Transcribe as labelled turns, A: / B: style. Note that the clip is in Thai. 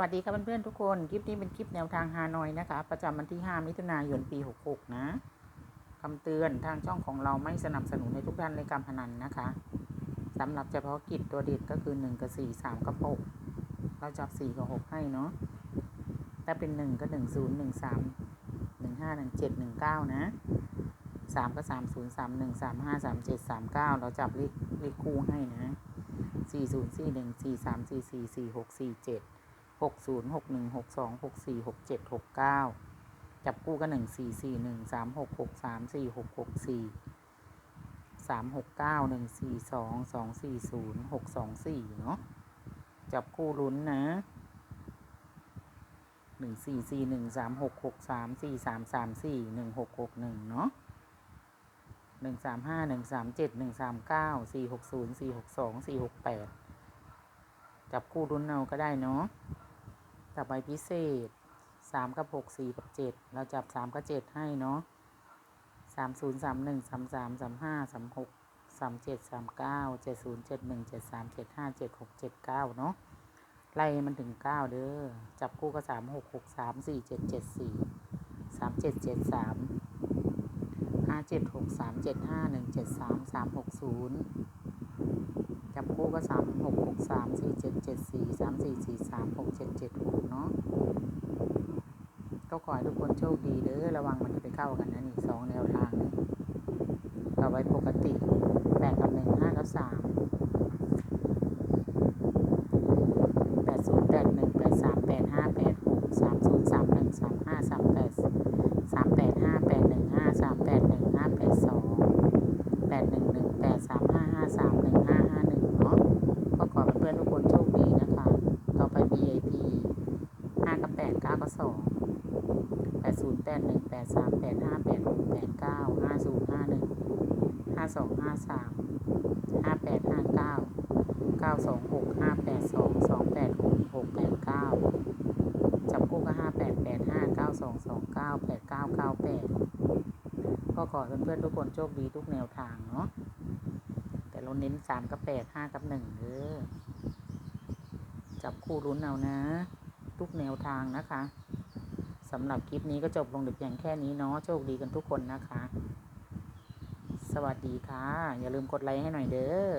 A: วัสดีครับเพื่อนๆทุกคน คลิปนี้เป็นคลิปแนวทางฮานอยนะคะ ประจำวันที่ 5 มิถุนายนปี 66 นะคำเตือนทางช่องของเราไม่สนับสนุนในทุกด้านในการพนันนะคะสำหรับเฉพาะกิจตัวเด็ดก็คือ 1 กับ 4 3 กับ 6 เราจับ 4 กับ 6 ให้เนาะถ้าเป็น 1 ก็ 1 0 1 3 1 5 1 7 1 9 นะ 3 ก็ 3 0 3 1 3 5 3 7 3 9 เราจับเลขเลขคู่ให้นะ 4 0 4 1 4 3 4 4 4 6 4 7 หกศูนย์หกหนึ่งหกสองหกสี่หกเจ็ดหกเก้าจับกู้ก็หนึ่งสี่สี่หนึ่งสามหกหกสามสี่หกหกสี่สามหกเก้าหนึ่งสี่สองสองสี่ศูนย์หกสองสี่เนาะจับกู้ลุ้นนะหนึ่งสี่สี่หนึ่งสามหกหกสามสี่สามสามสี่หนึ่งหกหกหนึ่งเนาะหนึ่งสามห้าหนึ่งสามเจ็ดหนึ่งสามเก้าสี่หกศูนย์สี่หกสองสี่หกแปดจับคู่ลุ้นเอาก็ได้เนาะ จับใบพิเศษสามกับหกสี่กับเจ็ดเราจับสามกับเจ็ดให้เนาะสามศูนย์สามหนึ่งสามสามสามห้าสามหกสามเจ็ดสามเก้าเจ็ดศูนย์เจ็ดหนึ่งเจ็ดสามเจ็ดห้าเจ็ดหกเจ็ดเก้าเนาะไล่มันถึงเก้าเด้อจับคู่ก็สามหกหกสามสี่เจ็ดเจ็ดสี่สามเจ็ดเจ็ดสามห้าเจ็ดหกสามเจ็ดห้าหนึ่งเจ็ดสามสามหกศูนย์ จับคู่ก็สามหกหกสามสี่เจ็ดเจ็ดสี่สามสี่สี่สามหกเจ็ดเจ็ดหกเนาะก็ขอให้ทุกคนโชคดีเด้อระวังมันจะไปเข้ากันนะนี่สองแนวทางนี้ต่อไปปกติแปดกับหนึ่งห้ากับสามแปดศูนย์แปดหนึ่งแปดสามแปดห้าแปดหกสามศูนย์สามหนึ่งสามห้าสามแปดสามแปดห้าแปดหนึ่งห้าสามแปดหนึ่งห้าแปดสอง แปดหนึ่งหนึ่งแปดสามห้าห้าสามหนึ่งห้าห้าหนึ่งเนาะก็ขอเพื่อนๆทุกคนโชคดีนะคะ ต่อไป VIP ห้ากับแปดเก้ากับสองแปดศูนย์แปดหนึ่งแปดสามแปดห้าแปดหกแปดเก้าห้าศูนย์ห้าหนึ่งห้าสองห้าสามห้าแปดห้าเก้าเก้าสองหกห้าแปดสองสองแปดหกหกแปดเก้าจับคู่ก็ห้าแปดแปดห้าเก้าสองสองเก้าแปดเก้าเก้าแปดก็ขอเพื่อนๆทุกคนโชคดีทุกแนวทางเนาะแต่เราเน้นสามกับแปดห้ากับหนึ่งเด้อจับคู่รุ้นเอานะ ทุกแนวทางนะคะสำหรับคลิปนี้ก็จบลงเด็กอย่างแค่นี้เนาะโชคดีกันทุกคนนะคะ สวัสดีค่ะ อย่าลืมกดไลค์ให้หน่อยเด้อ